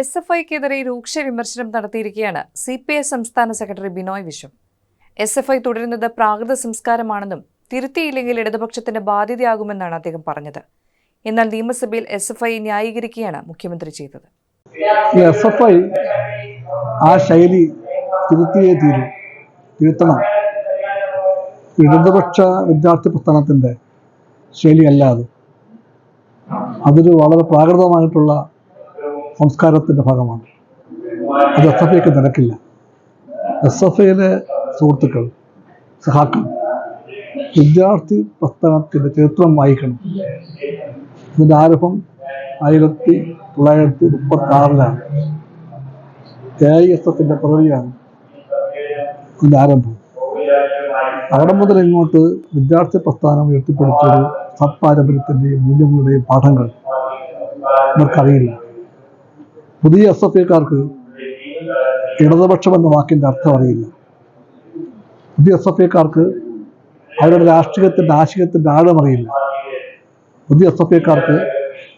S F ഐക്കെതിരെ രൂക്ഷ വിമർശനം നടത്തിയിരിക്കുകയാണ് സി പി ഐ സംസ്ഥാന secretary Binoy Viswam. S F I തുടരുന്നത് പ്രാകൃത സംസ്കാരമാണെന്നും തിരുത്തിയില്ലെങ്കിൽ ഇടതുപക്ഷത്തിന്റെ ബാധ്യതയാകുമെന്നാണ് അദ്ദേഹം പറഞ്ഞത്. എന്നാൽ നിയമസഭയിൽ എസ് എഫ് ഐ ന്യായീകരിക്കുകയാണ് മുഖ്യമന്ത്രി ചെയ്തത്. എസ് എഫ് ഐ ആ ശൈലി തിരുത്തിയേ തീരൂ. തിരുത്തണം. ഇടതുപക്ഷ വിദ്യാർത്ഥി പ്രസ്ഥാനത്തിന്റെ ശൈലിയല്ല അത്. അതൊരു വളരെ പ്രാകൃതമായിട്ടുള്ള സംസ്കാരത്തിന്റെ ഭാഗമാണ്. അത് എസ് എഫ് ഐക്ക് നിരക്കില്ല. എസ് എഫ് ഐയിലെ സുഹൃത്തുക്കൾ സഹാക്കൾ വിദ്യാർത്ഥി പ്രസ്ഥാനത്തിന്റെ ചരിത്രം വായിക്കണം. ഇതിന്റെ ആരംഭം ആയിരത്തി തൊള്ളായിരത്തി മുപ്പത്തി ആറിലാണ് എ ഐ എസ് എഫിന്റെ പിറവിയാണ് ഇതിന്റെ ആരംഭം. അവിടെ മുതൽ ഇങ്ങോട്ട് വിദ്യാർത്ഥി പ്രസ്ഥാനം ഉയർത്തിപ്പിടിച്ചൊരു സത്പാരമ്പര്യത്തിന്റെയും മൂല്യങ്ങളുടെയും പാഠങ്ങൾ ഇവർക്കറിയില്ല. പുതിയ എസ് എഫ് ഐക്കാർക്ക് ഇടതുപക്ഷം എന്ന വാക്കിന്റെ അർത്ഥം അറിയില്ല. പുതിയ എസ് എഫ് ഐക്കാർക്ക് അവരുടെ രാഷ്ട്രീയത്തിന്റെ ആശയത്തിന്റെ ആഴം അറിയില്ല. പുതിയ എസ് എഫ് ഐക്കാർക്ക്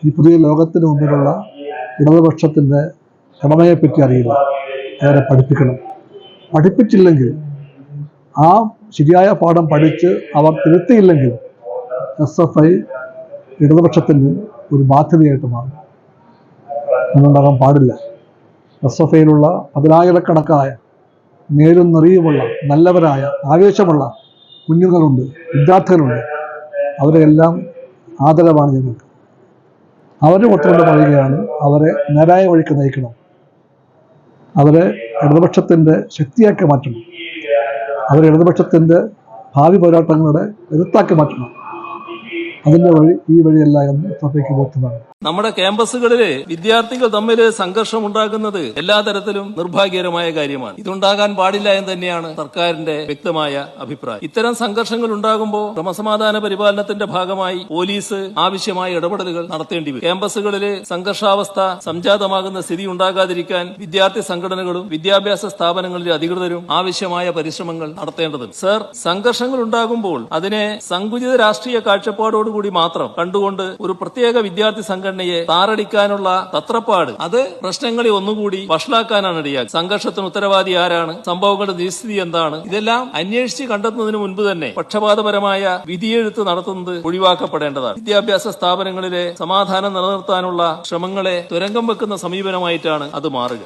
ഈ പുതിയ ലോകത്തിന് മുമ്പിലുള്ള ഇടതുപക്ഷത്തിന്റെ കടമയെപ്പറ്റി അറിയില്ല. അവരെ പഠിപ്പിക്കണം. പഠിപ്പിച്ചില്ലെങ്കിൽ ആ ശരിയായ പാഠം പഠിച്ച് അവർ തിരുത്തിയില്ലെങ്കിൽ എസ് എഫ് ഐ ഇടതുപക്ഷത്തിന് ഒരു ബാധ്യതയായിട്ട് മാറും. അതുണ്ടാകാൻ പാടില്ല. എസ് പതിനായിരക്കണക്കായ നേരും നിറയുമുള്ള നല്ലവരായ ആവേശമുള്ള കുഞ്ഞുങ്ങളുണ്ട് വിദ്യാർത്ഥികളുണ്ട്. അവരെല്ലാം ആദരവാണ് ഞങ്ങൾക്ക്. അവരെ ഒത്തുകൊണ്ട് പറയുകയാണ് അവരെ നേരായ വഴിക്ക് നയിക്കണം. അവരെ ഇടതുപക്ഷത്തിന്റെ ശക്തിയാക്കി മാറ്റണം. അവരെ ഇടതുപക്ഷത്തിന്റെ ഭാവി പോരാട്ടങ്ങളുടെ എഴുത്താക്കി മാറ്റണം. അതിന്റെ വഴി ഈ വഴിയല്ല എന്ന് സഭയ്ക്ക് ബോധ്യമാണ് നമ്മുടെ ക്യാമ്പസുകളിൽ വിദ്യാർത്ഥികൾ തമ്മിൽ സംഘർഷം ഉണ്ടാകുന്നത് എല്ലാ തരത്തിലും നിർഭാഗ്യകരമായ കാര്യമാണ്. ഇതുണ്ടാകാൻ പാടില്ല എന്ന് തന്നെയാണ് സർക്കാരിന്റെ വ്യക്തമായ അഭിപ്രായം. ഇത്തരം സംഘർഷങ്ങൾ ഉണ്ടാകുമ്പോൾ ക്രമസമാധാന പരിപാലനത്തിന്റെ ഭാഗമായി പോലീസ് ആവശ്യമായ ഇടപെടലുകൾ നടത്തേണ്ടി വരും. ക്യാമ്പസുകളിൽ സംഘർഷാവസ്ഥ സംജാതമാകുന്ന സ്ഥിതി ഉണ്ടാകാതിരിക്കാൻ വിദ്യാർത്ഥി സംഘടനകളും വിദ്യാഭ്യാസ സ്ഥാപനങ്ങളിലെ അധികൃതരും ആവശ്യമായ പരിശ്രമങ്ങൾ നടത്തേണ്ടതുണ്ട്. സർ സംഘർഷങ്ങൾ ഉണ്ടാകുമ്പോൾ അതിനെ സങ്കുചിത രാഷ്ട്രീയ കാഴ്ചപ്പാടോടുകൂടി മാത്രം കണ്ടുകൊണ്ട് ഒരു പ്രത്യേക വിദ്യാർത്ഥി സംഘടനയെ താറടിക്കാനുള്ള തത്രപ്പാട്. അത് പ്രശ്നങ്ങളെ ഒന്നുകൂടി വഷളാക്കാനാണ് ഇടയാക്കുക സംഘർഷത്തിന് ഉത്തരവാദി ആരാണ്? സംഭവങ്ങളുടെ നിസ്ഥിതി എന്താണ്? ഇതെല്ലാം അന്വേഷിച്ച് കണ്ടെത്തുന്നതിന് മുൻപ് തന്നെ പക്ഷപാതപരമായ വിധിയെഴുത്ത് നടത്തുന്നത് ഒഴിവാക്കപ്പെടേണ്ടതാണ്. വിദ്യാഭ്യാസ സ്ഥാപനങ്ങളിലെ സമാധാനം നിലനിർത്താനുള്ള ശ്രമങ്ങളെ തുരങ്കം വെക്കുന്ന സമീപനമായിട്ടാണ് അത് മാറുക.